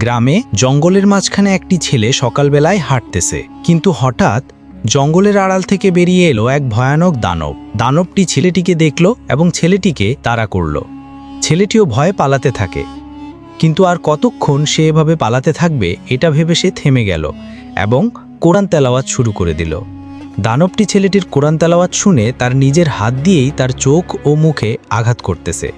গ্রামে জঙ্গলের মাঝখানে একটি ছেলে সকালবেলায় হাঁটতেছে। কিন্তু হঠাৎ জঙ্গলের আড়াল থেকে বেরিয়ে এলো এক ভয়ানক দানব। দানবটি ছেলেটিকে দেখল এবং ছেলেটিকে তাড়া করল। ছেলেটিও ভয়ে পালাতে থাকে। কিন্তু আর কতক্ষণ সে এভাবে পালাতে থাকবে এটা ভেবে সে থেমে গেল এবং কোরআন তেলাওয়াত শুরু করে দিল। দানবটি ছেলেটির কোরআন তেলাওয়াত শুনে তার নিজের হাত দিয়েই তার চোখ ও মুখে আঘাত করতেছে।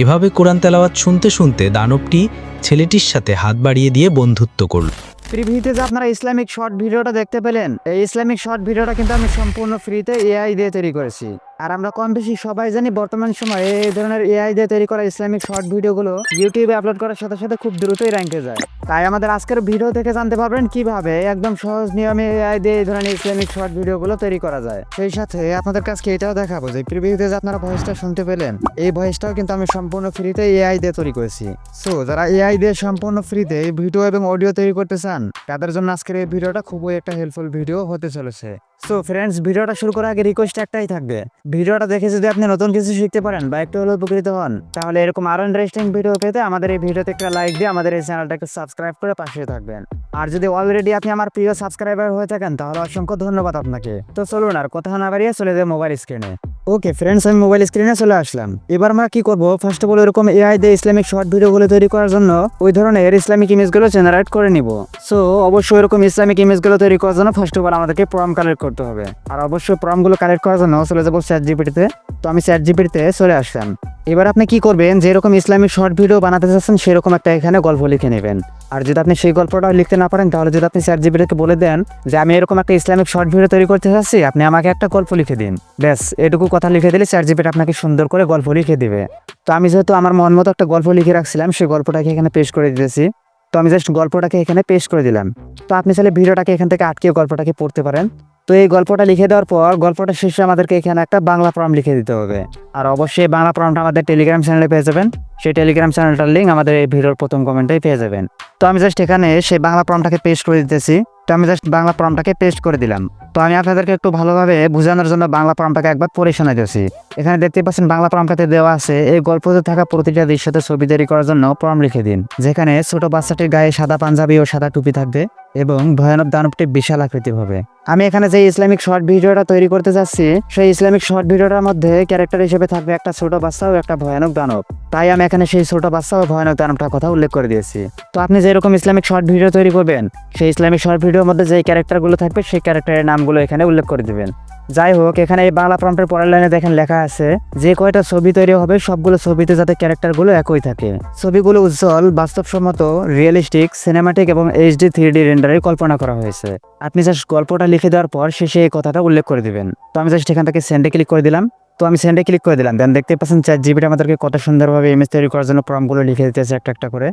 এভাবে কোরআন তেলাওয়াত শুনতে শুনতে দানবটি ছেলেটির সাথে হাত বাড়িয়ে দিয়ে বন্ধুত্ব করল। পৃথিবীতে যে আপনারা ইসলামিক শর্ট ভিডিওটা দেখতে পেলেন, এই ইসলামিক শর্ট ভিডিওটা কিন্তু আমি সম্পূর্ণ ফ্রিতে এআই দিয়ে তৈরি করেছি। আর আমরা কম বেশি সবাই জানি বর্তমান সময়ে এই ধরনের এআই দিয়ে তৈরি করা ইসলামিক শর্ট ভিডিওগুলো ইউটিউবে আপলোড করার সাথে সাথে খুব দ্রুতই র্যাঙ্কে যায়। তাই আমাদের আজকের ভিডিও থেকে জানতে পারবেন কীভাবে একদম সহজ নিয়মে এআই দিয়ে এই ধরনের ইসলামিক শর্ট ভিডিওগুলো তৈরি করা যায়। সেই সাথে আপনাদের কাছে এটাও দেখাবো যে প্রিভিউতে যে আপনারা ভয়েসটা শুনতে পেলেন, এই ভয়েসটাও কিন্তু আমি সম্পূর্ণ ফ্রিতে এআই দিয়ে তৈরি করেছি। সো যারা এআই দিয়ে সম্পূর্ণ ফ্রিতে ভিডিও এবং অডিও তৈরি করতে চান, তাদের জন্য আজকের এই ভিডিওটা খুবই একটা হেল্পফুল ভিডিও হতে চলেছে। সো ফ্রেন্ডস ভিডিওটা শুরু করার আগে রিকোয়েস্ট একটাই থাকবে ভিডিওটা দেখে যদি আপনি নতুন কিছু শিখতে পারেন বা একটু হলেও উপকৃত হন, তাহলে এরকম আরও ইন্টারেস্টিং ভিডিও পেতে আমাদের এই ভিডিওতে একটা লাইক দিয়ে আমাদের এই চ্যানেলটাকে সাবস্ক্রাইব করে পাশে থাকবেন। আর যদি অলরেডি আপনি আমার প্রিয় সাবস্ক্রাইবার হয়ে থাকেন, তাহলে অসংখ্য ধন্যবাদ আপনাকে। তো চলুন আর কথা না বাড়িয়ে চলে যাবে মোবাইল স্ক্রিনে ওকে ফ্রেন্ডস আমি মোবাইল স্ক্রিনে চলে আসলাম। এবার আমরা কি করব? ফার্স্ট অফ অল এরকম এআই দিয়ে ইসলামিক শর্ট ভিডিওগুলো তৈরি করার জন্য ওই ধরনের ইসলামিক ইমেজগুলো জেনারেট করে নিব। সো অবশ্যই এরকম ইসলামিক ইমেজগুলো তৈরি করার জন্য ফার্স্ট অফ অল আমাদেরকে প্রম কালেক্ট করতে হবে। আর অবশ্যই প্রমগুলো কালেক্ট করার জন্য চলে যাব চ্যাট জিপিটিতে তো আমি চ্যাট জিপিটিতে চলে আসলাম। এবার আপনি কি করবেন? যেরকম ইসলামিক শর্ট ভিডিও বানাতে চাচ্ছেন, সেরকম একটা এখানে গল্প লিখে নেবেন। আর যদি আপনি সেই গল্পটা লিখতে না পারেন, তাহলে যদি আপনি চ্যাট জিপিটিকে বলে দেন যে, আমি এরকম একটা ইসলামিক শর্ট ভিডিও তৈরি করতে চাচ্ছি, আপনি আমাকে একটা গল্প লিখে দিন। ব্যাস, এটুকু কথা লিখে দিলে চ্যাট জিপিটি আপনাকে সুন্দর করে গল্প লিখে দিবে। তো আমি যেহেতু আমার মন মতো একটা গল্প লিখে রাখছিলাম, সেই গল্পটাকে এখানে পেশ করে দিতেছি। তো আমি জাস্ট গল্পটাকে এখানে পেশ করে দিলাম। তো আপনি চাইলে ভিডিওটাকে এখান থেকে আটকে গল্পটাকে পড়তে পারেন। তো এই গল্পটা লিখে দেওয়ার পর গল্পটা শেষে আমাদেরকে এখানে একটা বাংলা প্রম লিখে দিতে হবে। আর অবশ্যই বাংলা প্রমটা আমাদের টেলিগ্রাম চ্যানেলে পেয়ে যাবেন। সেই টেলিগ্রাম চ্যানেলটার লিঙ্ক আমাদের এই ভিডিওর প্রথম কমেন্টেই পেয়ে যাবেন। তো আমি জাস্ট এখানে সেই বাংলা প্রমটাকে পেস্ট করে দিতেছি। তো আমি জাস্ট বাংলা প্রমটাকে পেস্ট করে দিলাম। তো আমি আপনাদেরকে একটু ভালোভাবে বোঝানোর জন্য বাংলা প্রমটাকে একবার পড়ে শোনা দিয়েছি। এখানে দেখতে পাচ্ছেন বাংলা প্রমটাতে দেওয়া আছে, এই গল্পতে থাকা প্রতিটা দৃশ্যতে ছবি তৈরি করার জন্য প্রম লিখে দিন, যেখানে ছোট বাচ্চাটির গায়ে সাদা পাঞ্জাবি ও সাদা টুপি থাকবে এবং ভয়ানক দানবটি বিশাল আকৃতির হবে। আমি এখানে যে ইসলামিক শর্ট ভিডিওটা তৈরি করতে যাচ্ছি, সেই ইসলামিক শর্ট ভিডিওটার মধ্যে ক্যারেক্টার হিসেবে থাকবে একটা ছোট বাচ্চা ও একটা ভয়ানক দানব। তাই আমি এখানে সেই ছোট বাচ্চা ও ভয়ানক দানবটার কথা উল্লেখ করে দিয়েছি। তো আপনি যেরকম ইসলামিক শর্ট ভিডিও তৈরি করবেন, সেই ইসলামিক শর্ট ভিডিওর মধ্যে যে ক্যারেক্টারগুলো থাকবে, সেই ক্যারেক্টারের নামগুলো এখানে উল্লেখ করে দিবেন। যাই হোক, এখানে এই বাংলা প্রম্পটের পরের লাইনে দেখেন লেখা আছে, যে কয়টা ছবি তৈরি হবে, সবগুলো ছবিতে যাতে ক্যারেক্টারগুলো একই থাকে। ছবিগুলো উজ্জ্বল, বাস্তবসম্মত, রিয়েলিস্টিক, সিনেমাটিক এবং এইচডি থ্রি ডি রেন্ডারে কল্পনা করা হয়েছে। আপনি জাস্ট গল্পটা লিখে দেওয়ার পর শেষে এই কথাটা উল্লেখ করে দিবেন। তো আমি জাস্ট এখান থেকে সেন্ডে ক্লিক করে দিলাম। তো আমি সেন্ডে ক্লিক করে দিলাম। দেন দেখতে পাচ্ছেন চার জিবিটা আমাদেরকে কত সুন্দরভাবে ইমেজ তৈরি করার জন্য প্রমগুলো লিখে দিতেছে একটা একটা করে।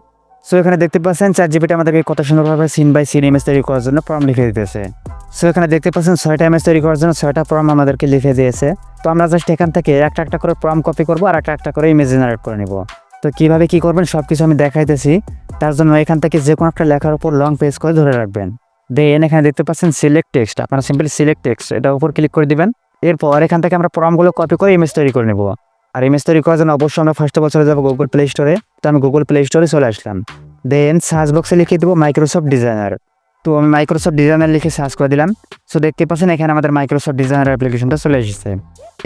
সো এখানে দেখতে পাচ্ছেন চার জিবিটা আমাদেরকে কত সুন্দরভাবে সিন বাই সিন ইমেজ তৈরি করার জন্য প্রম লিখে দিতেছে। সো এখানে দেখতে পাচ্ছেন ছয়টা ইমেজ তৈরি করার জন্য ছয়টা প্রম আমাদেরকে লিখে দিয়েছে। তো আমরা জাস্ট এখান থেকে একটা একটা করে প্রম কপি করব আর একটা একটা করে ইমেজ জেনারেট করে নিব। তো কীভাবে কি করবেন সব কিছু আমি দেখাইতেছি। তার জন্য এখান থেকে যে কোনো একটা লেখার উপর লং পেজ করে ধরে রাখবেন। দেন এখানে দেখতে পাচ্ছেন সিলেক্ট টেক্সট আপনারা সিম্পলি সিলেক্ট টেক্সট এটা উপর ক্লিক করে দিবেন। এরপর এখান থেকে আমরা প্রমগুলো কপি করে ইমেজ তৈরি করে নেব। আর ইমেজ তৈরি করার জন্য অবশ্যই আমরা ফার্স্ট অফ অল চলে যাব গুগল প্লে স্টোরে তো আমি গুগল প্লে স্টোরে চলে আসলাম। দেন সার্চ বক্সে লিখে দেবো মাইক্রোসফট ডিজাইনার তো আমি মাইক্রোসফট ডিজাইনার লিখে সার্চ করে দিলাম। সো দেখতে পাচ্ছেন এখানে আমাদের মাইক্রোসফট ডিজাইনার অ্যাপ্লিকেশনটা চলে এসেছে।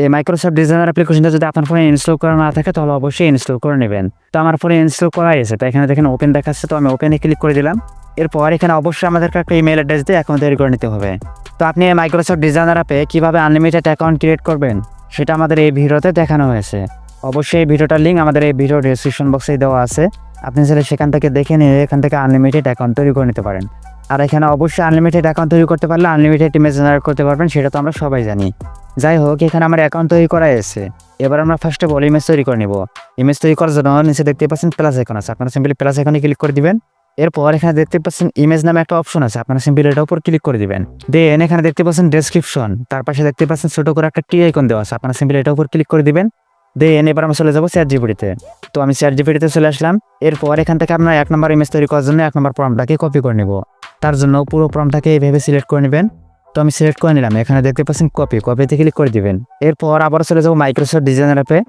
এই মাইক্রোসফট ডিজাইনার অ্যাপ্লিকেশনটা যদি আপনার ফোনে ইনস্টল করা না থাকে, তাহলে অবশ্যই ইনস্টল করে নেবেন। তো আমার ফোনে ইনস্টল করা আছে। তো এখানে দেখেন ওপেন দেখাচ্ছে। তো আমি ওপেনে ক্লিক করে দিলাম। এরপর এখানে অবশ্যই আমাদেরকে একটা ইমেল অ্যাড্রেস দিয়ে অ্যাকাউন্ট তৈরি করে নিতে হবে। তো আপনি এই মাইক্রোসফট ডিজাইনার অ্যাপে কীভাবে আনলিমিটেড অ্যাকাউন্ট ক্রিয়েট করবেন? সেটা আমাদের এই ভিডিওতে দেখানো হয়েছে। অবশ্যই এই ভিডিওটার লিঙ্ক আমাদের এই ভিডিও ডিসক্রিপশন বক্সেই দেওয়া আছে। আপনি চাইলে সেখান থেকে দেখে নিয়ে এখান থেকে আনলিমিটেড অ্যাকাউন্ট তৈরি করে নিতে পারেন। আর এখানে অবশ্যই আনলিমিটেড অ্যাকাউন্ট তৈরি করতে পারলে আনলিমিটেড ইমেজ জেনারেট করতে পারবেন, সেটা তো আমরা সবাই জানি। যাই হোক, এখানে আমার অ্যাকাউন্ট তৈরি করা এসে এবার আমরা ফার্স্টে বলি ইমেজ তৈরি করে নিব। ইমেজ তৈরি করার জন্য নিচে দেখতে পাচ্ছেন প্লাস এখন আছে। আপনারা সিম্পলি প্লাস এখানে ক্লিক করে দিবেন। এরপর এখানে দেখতে পাচ্ছেন ইমেজ নামে একটা অপশন আছে। আপনারা সিম্পলি এটার উপর ক্লিক করে দিবেন। দেন এখানে দেখতে পাচ্ছেন ডেসক্রিপশন তার পাশে দেখতে পাচ্ছেন ছোট করে একটা টি আইকন দেওয়া আছে। আপনারা সিম্পলি এটার উপর ক্লিক করে দিবেন। দেন এবার আমরা চলে যাব চ্যাট জিপিটিতে তো আমি চ্যাট জিপিটিতে চলে আসলাম। এরপর এখান থেকে আপনার এক নম্বর ইমেজ তৈরি করার জন্য এক নম্বর ফর্মটাকে কপি করে নিব। তার জন্য পুরো ফর্মটাকে এইভাবে সিলেক্ট করে নেবেন। তো আমি সিলেক্ট করে নিলাম। এখানে দেখতে পাচ্ছেন কপি কপিতে ক্লিক করে দিবেন। এরপর আবার চলে যাব মাইক্রোসফট ডিজাইনার অ্যাপে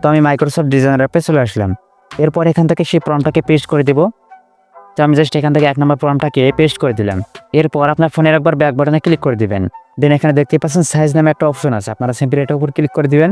তো আমি মাইক্রোসফট ডিজাইনার অ্যাপে চলে আসলাম। এরপর এখান থেকে সেই ফর্মটাকে পেস্ট করে দিব। তো আমি জাস্ট এখান থেকে এক নম্বর ফর্মটাকে পেস্ট করে দিলাম। এরপর আপনার ফোনের একবার ব্যাক বাটনে ক্লিক করে দিবেন। দেন এখানে দেখতে পাচ্ছেন সাইজ নামে একটা অপশন আছে। আপনারা সিম্পলি এটার উপর ক্লিক করে দিবেন।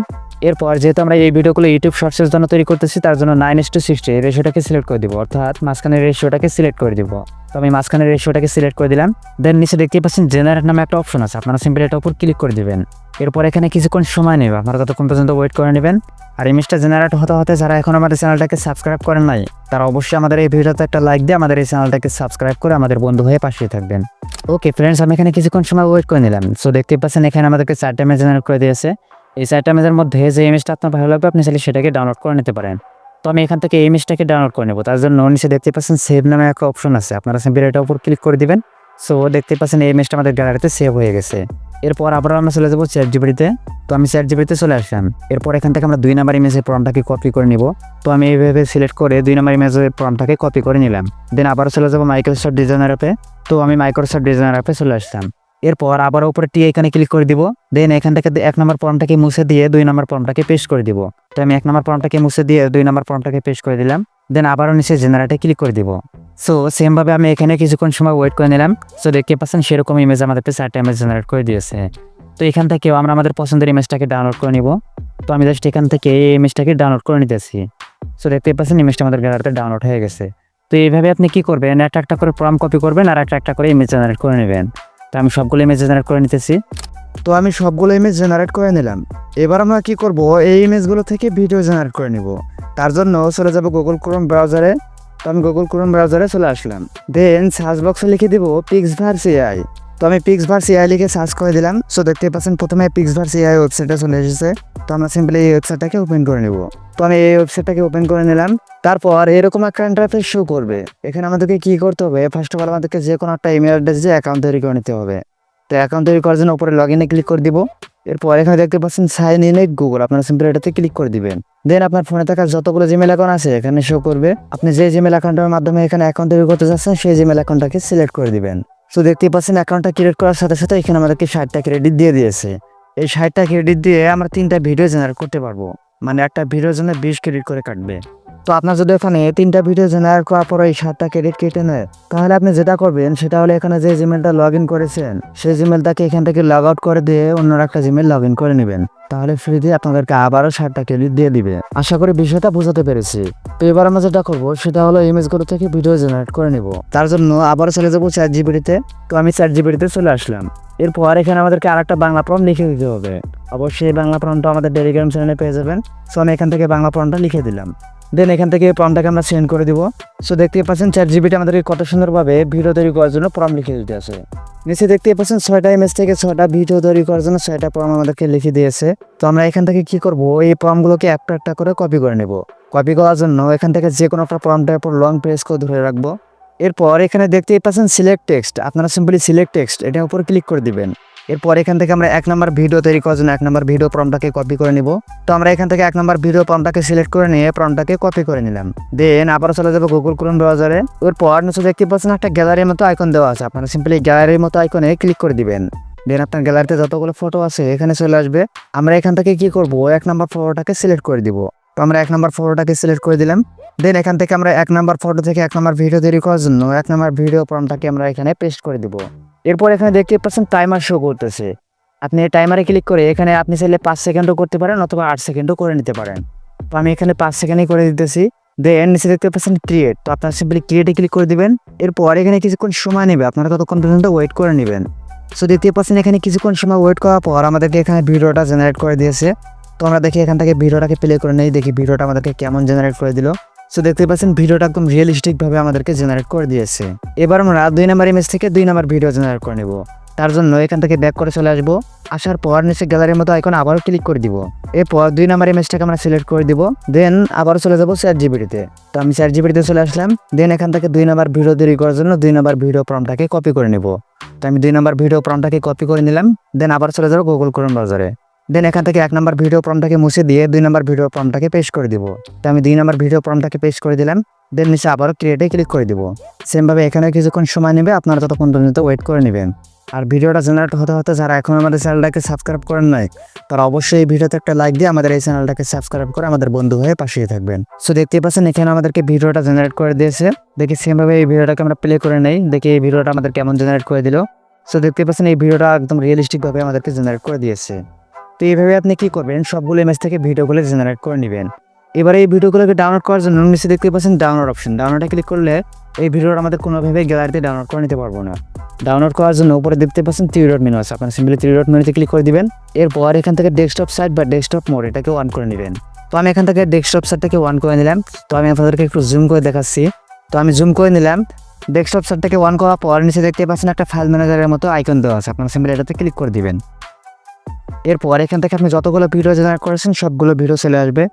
এরপর যেহেতু আমরা এই ভিডিওগুলো ইউটিউব শর্টসের জন্য তৈরি করতেছি, তার জন্য নাইন এস টু সিক্সটি রেশিওটাকে সিলেক্ট করে দিব। অর্থাৎ মাঝখানে রেশিওটাকে সিলেক্ট করে দিব। তো আমি মাঝখানের রেশিওটাকে সিলেক্ট করে দিলাম। দেন নিচে দেখতে পাচ্ছেন জেনারেট নামে একটা অপশন আছে। আপনারা সিম্পলি এটার উপর ক্লিক করে দিবেন। এরপর এখানে কিছুক্ষণ সময় নেবে। আপনারা ততক্ষণ পর্যন্ত ওয়েট করে নেবেন। আর ইমেজটা জেনারেট হতে হতে যারা এখন আমাদের চ্যানেলটাকে সাবস্ক্রাইব করেন নাই, তারা অবশ্যই আমাদের এই ভিডিওতে একটা লাইক দিয়ে আমাদের এই চ্যানেলটাকে সাবস্ক্রাইব করে আমাদের বন্ধু হয়ে পাশে থাকবেন। ওকে ফ্রেন্ডস আমি এখানে কিছুক্ষণ সময় ওয়েট করে নিলাম। সো দেখতে পাচ্ছেন এখানে আমাদেরকে চারটা ইমেজ জেনারেট করে দিয়েছে। এই চারটা ইমেজের মধ্যে যে ইমেজটা আপনার ভালো লাগবে, আপনি চাইলে সেটাকে ডাউনলোড করে নিতে পারেন। তো আমি এখান থেকে ইমেজটাকে ডাউনলোড করে নেব। তার জন্য নিচে দেখতে পাচ্ছেন সেভ নামে একটা অপশন আছে। আপনারা সিম্পলি এটার উপর ক্লিক করে দিবেন। সো দেখতে পাচ্ছেন এই ইমেজটা আমাদের গ্যালারিতে সেভ হয়ে গেছে। এরপর আবার আমরা চলে যাব চ্যাট জিবিটিতে তো আমি চ্যাট জিবিটিতে চলে আসলাম। এরপর এখান থেকে আমরা দুই নাম্বার ইমেজের ফর্মটাকে কপি করে নিব। তো আমি এইভাবে সিলেক্ট করে দুই নাম্বার ইমেজের ফর্মটাকে কপি করে নিলাম। দেন আবার চলে যাব মাইক্রোসফট ডিজাইনার অ্যাপে তো আমি মাইক্রোসফট ডিজাইনার অ্যাপে চলে আসলাম। এরপর আবার উপরে টি এখানে ক্লিক করে দিব। দেন এখান থেকে এক নম্বর ফর্মটাকে মুছে দিয়ে দুই নম্বর ফর্মটাকে পেস্ট করে দিব। তো আমি এক নম্বর ফর্মটাকে মুছে দিয়ে দুই নম্বর ফর্মটাকে পেস্ট করে দিলাম। দেন আবারও নিচে জেনারেটে ক্লিক করে দিব। সো সেমভাবে আমি এখানে কিছুক্ষণ সময় ওয়েট করে নিলাম। সো দেখতে পাচ্ছেন সেরকম ইমেজ আমাদেরকে চারটা ইমেজ জেনারেট করে দিয়েছে। তো এখান থেকেও আমরা আমাদের পছন্দের ইমেজটাকে ডাউনলোড করে নিব। তো আমি জাস্ট এখান থেকে এই ইমেজটাকে ডাউনলোড করে নিতেছি। সো দেখতে পাচ্ছেন ইমেজটা আমাদের গ্যালারিতে ডাউনলোড হয়ে গেছে। তো এইভাবে আপনি কি করবেন? একটা একটা করে ফর্ম কপি করবেন আর একটা একটা করে ইমেজ জেনারেট করে নেবেন। তো আমি সবগুলো ইমেজ জেনারেট করে নিতেছি। তো আমি সবগুলো ইমেজ জেনারেট করে নিলাম। এবার আমরা কি করব? এই ইমেজগুলো থেকে ভিডিও জেনারেট করে নিব। তার জন্য চলে যাব গুগল ক্রোম ব্রাউজারে তো আমি গুগল ক্রোম ব্রাউজারে চলে আসলাম। দেন সার্চ বক্সে লিখে দিব পিক্স ভার্স এআই তো আমি পিক্স ভার্স এআই লিখে সার্চ করে দিলাম। সো দেখতে পাচ্ছেন, প্রথমে পিক্স ভার্স এআই ওয়েবসাইটে চলে এসেছে। তো আমরা সিম্পলি এই ওয়েবসাইটটাকে ওপেন করে নিব। তো আমি এই ওয়েবসাইটটাকে ওপেন করে নিলাম। তারপর এরকম একটা ইন্টারফেস শো করবে। এখানে আমাদেরকে কি করতে হবে? ফার্স্ট অফ অল আমাদেরকে যে কোনো একটা ইমেল অ্যাড্রেস দিয়ে অ্যাকাউন্ট তৈরি করে নিতে হবে। তো অ্যাকাউন্ট তৈরি করার জন্য উপরে লগ ইনে ক্লিক করে দিব। এরপর এখানে দেখতে পাচ্ছেন সাইন ইন গুগল আপনারা সিম্পলি এটাতে ক্লিক করে দিবেন। দেন আপনার ফোনে থাকা যতগুলো জিমেল অ্যাকাউন্ট আছে, এখানে শো করবে। আপনি যে জিমেল অ্যাকাউন্টের মাধ্যমে এখানে অ্যাকাউন্ট তৈরি করতে চাচ্ছেন সেই জিমেল অ্যাকাউন্টটাকে সিলেক্ট করে দিবেন। তো দেখতেই পাচ্ছেন অ্যাকাউন্টটা ক্রিয়েট করার সাথে সাথে এখানে আমাদেরকে ষাটটা ক্রেডিট দিয়ে দিয়েছে। এই ষাটটা ক্রেডিট দিয়ে আমরা তিনটা ভিডিও জেনারেট করতে পারব। মানে একটা ভিডিওর জন্য বিশ ক্রেডিট করে কাটবে। তো আপনার যদি এখানে তিনটা ভিডিও জেনারেট করার পরে এই সাতটা ক্রেডিট কেটে নেয়, তাহলে আপনি যেটা করবেন সেটা হলো এখানে যে জিমেলটা লগ ইন করেছেন, সেই জিমেলটাকে এখান থেকে লগ আউট করে দিয়ে অন্য একটা জিমেল লগ ইন করে নেবেন। তাহলে ফ্রিতে আপনাদেরকে আবারও ষাটটা ক্রেডিট দিয়ে দিবে। আশা করি বিষয়টা বোঝাতে পেরেছি। তো এবার আমরা যেটা করব, সেটা হলো ইমেজগুলো থেকে ভিডিও জেনারেট করে নিব। তার জন্য আবারও চলে যাব চার জিবিটিতে তো আমি চার জিবিটিতে চলে আসলাম। এরপর এখানে আমাদেরকে আরেকটা বাংলা ফর্ম লিখে দিতে হবে। অবশ্যই বাংলা ফর্মটা আমাদের টেলিগ্রাম চ্যানেলে পেয়ে যাবেন। সো আমি এখান থেকে বাংলা ফর্মটা লিখে দিলাম। দেন এখান থেকে ফর্মটাকে আমরা সেন্ড করে দিব। সো দেখতে পাচ্ছেন চার জিবিটা আমাদেরকে কত সুন্দরভাবে ভিডিও তৈরি করার জন্য ফর্ম লিখে দিতে আছে। নিচে দেখতে পাচ্ছেন ছয়টা ইমেজ থেকে ছয়টা ভিডিও তৈরি করার জন্য ছয়টা ফর্ম আমাদেরকে লিখে দিয়েছে। তো আমরা এখান থেকে কি করব? এই ফর্মগুলোকে একটা একটা করে কপি করে নেব। কপি করার জন্য এখান থেকে যে কোনো একটা ফর্মটার উপর লং প্রেস করে ধরে রাখব। এরপর এখানে দেখতেই পাচ্ছেন সিলেক্ট টেক্সট আপনারা সিম্পলি সিলেক্ট টেক্সট এটার উপর ক্লিক করে দিবেন। এরপর এখান থেকে আমরা এক নম্বর ভিডিও তৈরি করার জন্য এক নম্বর ভিডিও ফর্মটাকে কপি করে নিব। তো আমরা এখান থেকে এক নম্বর ভিডিও ফর্মটাকে সিলেক্ট করে নিয়ে ফর্মটাকে কপি করে নিলাম। দেন আবার চলে যাব গুগল ক্রোম ব্রাউজারে এরপর নিচে দেখতে পাচ্ছেন একটা গ্যালারির মতো আইকন দেওয়া আছে। আপনারা সিম্পলি গ্যালারির মতো আইকনে ক্লিক করে দিবেন। দেন আপনার গ্যালারিতে যতগুলো ফটো আছে এখানে চলে আসবে। আমরা এখান থেকে কি করব? এক নম্বর ফটোটাকে সিলেক্ট করে দিব। তো আমরা এক নম্বর ফটোটাকে সিলেক্ট করে দিলাম। দেন এখান থেকে আমরা এক নম্বর ফটো থেকে এক নম্বর ভিডিও তৈরি করার জন্য এক নম্বর ভিডিও ফর্মটাকে আমরা এখানে পেস্ট করে দিব। এরপর এখানে দেখতে পাচ্ছেন টাইমার শো করতেছে। আপনি টাইমারে ক্লিক করে এখানে আপনি চাইলে পাঁচ সেকেন্ডও করতে পারেন অথবা আট সেকেন্ডও করে নিতে পারেন। তো আমি এখানে পাঁচ সেকেন্ডই করে দিতেছি। দেন নিচে দেখতে পাচ্ছেন ক্রিয়েট তো আপনার সিম্পলি ক্রিয়েটে ক্লিক করে দিবেন। এরপর এখানে কিছুক্ষণ সময় নেবে। আপনারা ততক্ষণ পর্যন্ত ওয়েট করে নেবেন। সো দেখতে পাচ্ছেন এখানে কিছুক্ষণ সময় ওয়েট করার পর আমাদেরকে এখানে ভিডিওটা জেনারেট করে দিয়েছে। তো আমরা দেখি এখান থেকে ভিডিওটাকে প্লে করে নেই। দেখি ভিডিওটা আমাদেরকে কেমন জেনারেট করে দিল। সো দেখতে পাচ্ছেন, ভিডিওটা একদম রিয়েলিস্টিক ভাবে আমাদেরকে জেনারেট করে দিয়েছে। এবার আমরা দুই নাম্বার ইমেজ থেকে দুই নাম্বার ভিডিও জেনারেট করে নেব। তার জন্য এখান থেকে ব্যাক করে চলে আসব। আসার পর নিচে গ্যালারির মতো আইকন আবারও ক্লিক করে দিব। এরপর দুই নাম্বার ইমেজটাকে আমরা সিলেক্ট করে দিব। দেন আবারও চলে যাব চার জিবিটিতে তো আমি চার জিবিটিতে চলে আসলাম। দেন এখান থেকে দুই নাম্বার ভিডিও তৈরি করার জন্য দুই নাম্বার ভিডিও ফর্মটাকে কপি করে নেব। তো আমি দুই নাম্বার ভিডিও ফর্মটাকে কপি করে নিলাম। দেন আবার চলে যাব গুগল ক্রোম ব্রাউজারে দেন এখান থেকে এক নম্বর ভিডিও ফর্মটাকে মুছে দিয়ে দুই নাম্বার ভিডিও ফর্মটাকে পেশ করে দিব। তো আমি দুই নাম্বার ভিডিও ফর্মটাকে পেশ করে দিলাম দেন নিচে আবারও ক্রিয়েটে ক্লিক করে দিব। সেমভাবে এখানে কিছুক্ষণ সময় নেবে, আপনারা ততক্ষণ পর্যন্ত ওয়েট করে নেবেন। আর ভিডিওটা জেনারেট হতে হতে যারা এখন আমাদের চ্যানেলটাকে সাবস্ক্রাইব করেন নাই, তারা অবশ্যই এই ভিডিওতে একটা লাইক দিয়ে আমাদের এই চ্যানেলটাকে সাবস্ক্রাইব করে আমাদের বন্ধু হয়ে পাশে থাকবেন। সো দেখতে পাচ্ছেন, এখানে আমাদেরকে ভিডিওটা জেনারেট করে দিয়েছে। দেখি সেমভাবে এই ভিডিওটাকে আমরা প্লে করে নেই, দেখি এই ভিডিওটা আমাদের কেমন জেনারেট করে দিল। সো দেখতে পাচ্ছেন, এই ভিডিওটা একদম রিয়েলিস্টিকভাবে আমাদেরকে জেনারেট করে দিয়েছে। তো এইভাবে আপনি কি করবেন? সবগুলো ইমেজ থেকে ভিডিওগুলো জেনারেট করে নেবেন। এবার এই ভিডিওগুলোকে ডাউনলোড করার জন্য নিচে দেখতে পাচ্ছেন ডাউনলোড অপশন ডাউনলোডে ক্লিক করলে এই ভিডিওটা আমাদের কোনোভাবে গ্যালারিতে ডাউনলোড করে নিতে পারব না। ডাউনলোড করার জন্য উপরে দেখতে পাচ্ছেন থ্রি ডট মেনু আছে। আপনার সিম্পলি থ্রি ডট মেনুতে ক্লিক করে দিবেন। এরপর এখান থেকে ডেস্কটপ সাইট বা ডেস্কটপ মোড এটাকে অন করে নেবেন। তো আমি এখান থেকে ডেস্কটপ সাইটটাকে অন করে নিলাম। তো আমি আপনাদেরকে একটু জুম করে দেখাচ্ছি। তো আমি জুম করে নিলাম। ডেস্কটপ সাইটটাকে অন করার পর নিচে দেখতে পাচ্ছেন একটা ফাইল ম্যানেজারের মতো আইকন দেওয়া আছে। আপনার সিম্পলি এটাতে ক্লিক করে দিবেন। এরপর এখান থেকে আপনি যতগুলো ভিডিও জেনারেট করেছেন, সবগুলো ভিডিও চলে আসবে।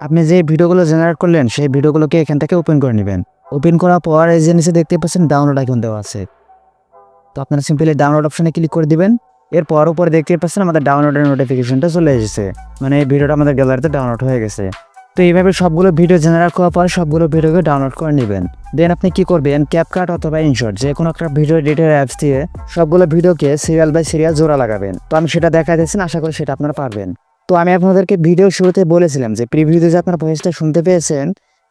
আপনি যে ভিডিওগুলো জেনারেট করলেন, সেই ভিডিওগুলোকে এখান থেকে ওপেন করে নেবেন। ওপেন করার পর এই যে নিচে দেখতে পাচ্ছেন ডাউনলোড আইকন দেওয়া আছে। তো আপনারা সিম্পলি ডাউনলোড অপশনে ক্লিক করে দিবেন। এরপর উপরে দেখতে পাচ্ছেন, আমাদের ডাউনলোডের নোটিফিকেশনটা চলে এসেছে। মানে এই ভিডিওটা আমাদের গ্যালারিতে ডাউনলোড হয়ে গেছে। তো এইভাবে সবগুলো ভিডিও জেনারেট করার পর সবগুলো ভিডিওকে ডাউনলোড করে নেবেন। দেন আপনি কি করবেন? ক্যাপকাট অথবা ইনশর্ট যে কোনো একটা ভিডিও এডিটর অ্যাপস দিয়ে সবগুলো ভিডিওকে সিরিয়াল বাই সিরিয়াল জোড়া লাগাবেন। তো আমি সেটা দেখা দিচ্ছেন আশা করি সেটা আপনারা পারবেন। তো আমি আপনাদেরকে ভিডিও শুরুতে বলেছিলাম যে প্রিভিউতে যে আপনার ভয়েসটা শুনতে পেয়েছেন,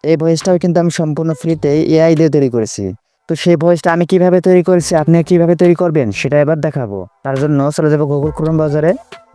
এই ভয়েসটাও কিন্তু আমি সম্পূর্ণ ফ্রিতে এআই দিয়ে তৈরি করেছি। তো সেই ভয়েসটা আমি কীভাবে তৈরি করেছি, আপনি কীভাবে তৈরি করবেন, সেটা এবার দেখাবো। তার জন্য চলে যাব গুগল ক্রোম বাজারে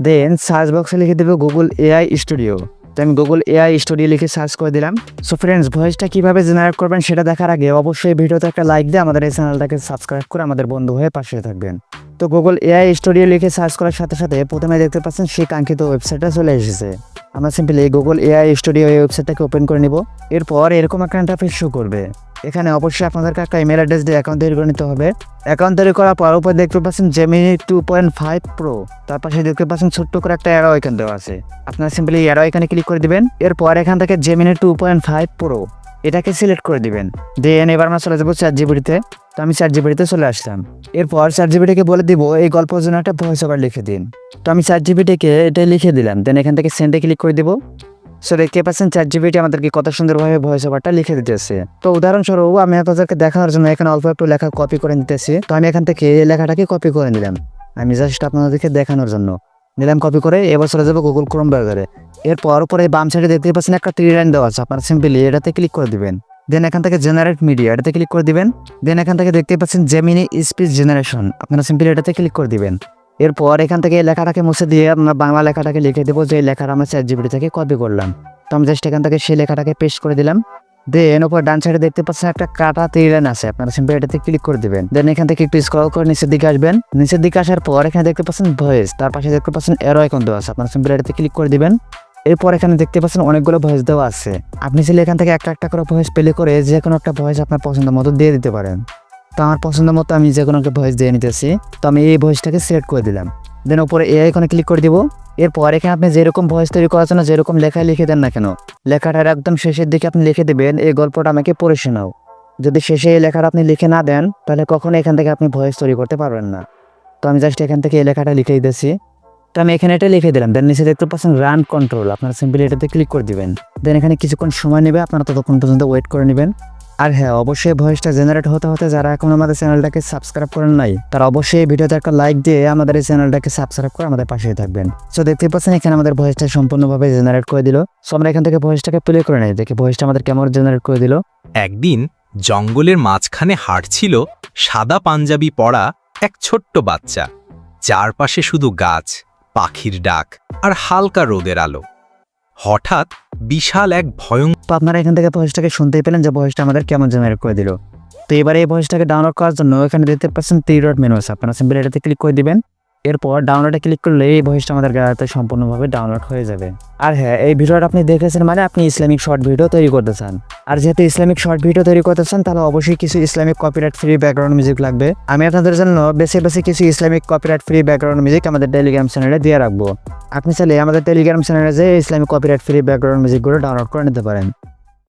দেন সার্চ বক্সে লিখে দেবো গুগল এআই স্টুডিও তো আমি গুগল এআই স্টুডিও লিখে সার্চ করে দিলাম। সো ফ্রেন্ডস ভয়েসটা কীভাবে জেনারেট করবেন সেটা দেখার আগে অবশ্যই ভিডিওতে একটা লাইক দিয়ে আমাদের এই চ্যানেলটাকে সাবস্ক্রাইব করে আমাদের বন্ধু হয়ে পাশে থাকবেন। তো গুগল এআই স্টুডিও লিখে সার্চ করার সাথে সাথে প্রথমে দেখতে পাচ্ছেন সেই কাঙ্ক্ষিত ওয়েবসাইটটা চলে এসেছে। আমরা সিম্পলি গুগল এআই স্টুডিও এই ওয়েবসাইটটাকে ওপেন করে নিব। এরপর এরকম একটা ইন্টারফেস শো করবে। এখানে অবশ্যই আপনাদেরকে একটা ইমেল অ্যাড্রেস দিয়ে অ্যাকাউন্ট তৈরি করে নিতে হবে। অ্যাকাউন্ট তৈরি করার পর উপর দেখতে পাচ্ছেন Gemini two point five pro তার পাশে দেখতে পাচ্ছেন ছোট্ট করে একটা অ্যারো আইকন দেওয়া আছে। আপনারা সিম্পলি অ্যারো আইকনে ক্লিক করে দিবেন। এরপর এখান থেকে Gemini two point five pro এটাকে সিলেক্ট করে দিবেন। দেন এবার আমরা চলে যাব চার জিবিটিতে তো আমি চার জিবিটিতে চলে আসলাম। এরপর চার জিবিটিকে বলে দিব, এই গল্পের জন্য একটা ভয়েস ওভার লিখে দিন। তো আমি চার জিবিটিকে এটা লিখে দিলাম দেন এখান থেকে সেন্ডে ক্লিক করে দিব। সো দেখতে পাচ্ছেন চার জিবিটি আমাদেরকে কত সুন্দরভাবে ভয়েস ওভারটা লিখে দিতেছে। তো উদাহরণস্বরূপ, আমি আপনাদেরকে দেখানোর জন্য এখানে অল্প একটু লেখা কপি করে নিতেছি। তো আমি এখান থেকে এই লেখাটাকে কপি করে নিলাম। আমি জাস্ট আপনাদেরকে দেখানোর জন্য। নিলাম কপি করে, এবার চলে যাব গুগল ক্রোম ব্রাউজারে এরপর পরে বাম সাইডে দেখতে পাচ্ছেন একটা থ্রি লাইন দেওয়া আছে। আপনারা সিম্পলি এটাতে ক্লিক করে দিবেন। দেন এখান থেকে জেনারেট মিডিয়া এটাতে ক্লিক করে দিবেন। দেন এখান থেকে দেখতে পাচ্ছেন জেমিনি স্পিচ জেনারেশন আপনারা সিম্পলি এটাতে ক্লিক করে দিবেন। এরপর এখান থেকে লেখাটাকে মুছে দিয়ে আমরা বাংলা লেখাটাকে লিখে দেবো, যে লেখাটা আমরা চ্যাট জিবিটি থেকে কপি করলাম। তো আমি জাস্ট এখান থেকে সেই লেখাটাকে পেস্ট করে দিলাম। দেন ওপর ডান সাইডে দেখতে পাচ্ছেন একটা কাটা লাইন আছে। আপনারা সিম্পলি এটাতে ক্লিক করে দিবেন। দেন এখান থেকে একটু স্ক্রল করে নিচের দিকে আসবেন। নিচের দিকে আসার পর এখানে দেখতে পাচ্ছেন ভয়েস তার পাশে দেখতে পাচ্ছেন এরো আইকন দেওয়া আছে। আপনারা সিম্পলি এটাতে ক্লিক করে দিবেন। এরপর এখানে দেখতে পাচ্ছেন অনেকগুলো ভয়েস দেওয়া আছে। আপনি চাইলে এখান থেকে একটা একটা করে ভয়েস প্লে করে যে কোনো একটা ভয়েস আপনার পছন্দ মতো দিয়ে দিতে পারেন। তো আমার পছন্দ মতো আমি যে কোনো একটা ভয়েস দিয়ে নিতেছি। তো আমি এই ভয়েসটাকে সিলেক্ট করে দিলাম। দেন উপরে এ আইকনে ক্লিক করে দিব। এরপর এখানে আপনি যেরকম ভয়েস তৈরি করার জন্য যেরকম লেখায় লিখে দেন না কেন, লেখাটার একদম শেষের দিকে আপনি লিখে দেবেন, এই গল্পটা আমাকে পড়ে শোনাও। যদি শেষে এই লেখাটা আপনি লিখে না দেন, তাহলে কখনো এখান থেকে আপনি ভয়েস তৈরি করতে পারবেন না। তো আমি জাস্ট এখান থেকে এই লেখাটা লিখে দিতেছি। তো আমি এখানে এটা লিখে দিলাম। দেন নিচে দেখতে পাচ্ছেন রান কন্ট্রোল আপনারা সিম্পলি এটাতে ক্লিক করে দিবেন। দেন এখানে কিছুক্ষণ সময় নেবে, আপনারা ততক্ষণ পর্যন্ত ওয়েট করে নেবেন। আর হ্যাঁ অবশ্যই ভয়েসটা জেনারেট হতে হতে যারা এখন আমাদের চ্যানেলটাকে সাবস্ক্রাইব করেন নাই, তারা অবশ্যই এই ভিডিওতে একটা লাইক দিয়ে আমাদের এই চ্যানেলটাকে সাবস্ক্রাইব করে আমাদের পাশেই থাকবেন। সো দেখতে পাচ্ছেন এখানে আমাদের ভয়েসটা সম্পূর্ণভাবে জেনারেট করে দিল। সো আমরা এখান থেকে ভয়েসটাকে প্লে করে নেই। দেখি ভয়েসটা আমাদের কেমন জেনারেট করে দিল। একদিন জঙ্গলের মাঝখানে হাঁটছিল সাদা পাঞ্জাবি পরা এক ছোট্ট বাচ্চা। চারপাশে শুধু গাছ। পাখির ডাক আর হালকা রোদের আলো। হঠাৎ বিশাল এক ভয়ঙ্কর আপনারা এখান থেকে ভয়েসটাকে শুনতেই পেলেন যে ভয়েসটা আমাদের কেমন জেনারেট করে দিল। তো এবারে এই ভয়েসটাকে ডাউনলোড করার জন্য এখানে দেখতে পাচ্ছেন থ্রি ডট মেনু আছে। আপনারা সিম্পলি এটাতে ক্লিক করে দিবেন। এরপর ডাউনলোডে ক্লিক করলে এই ভয়েসটা আমাদের গ্যালারিতে সম্পূর্ণভাবে ডাউনলোড হয়ে যাবে। আর হ্যাঁ এই ভিডিওটা আপনি দেখেছেন মানে আপনি ইসলামিক শর্ট ভিডিও তৈরি করতে চান। আর যেহেতু ইসলামিক শর্ট ভিডিও তৈরি করতে চান, তাহলে অবশ্যই কিছু Islamic copyright free background music লাগবে। আমি আপনাদের জন্য বেশি বেশি কিছু Islamic copyright free background music আমাদের টেলিগ্রাম চ্যানেলে দিয়ে রাখব। আপনি চাইলে আমাদের টেলিগ্রাম চ্যানেলে যে ইসলামিক কপিরাইট ফ্রি ব্যাকগ্রাউন্ড মিউজিকগুলো ডাউনলোড করে নিতে পারেন।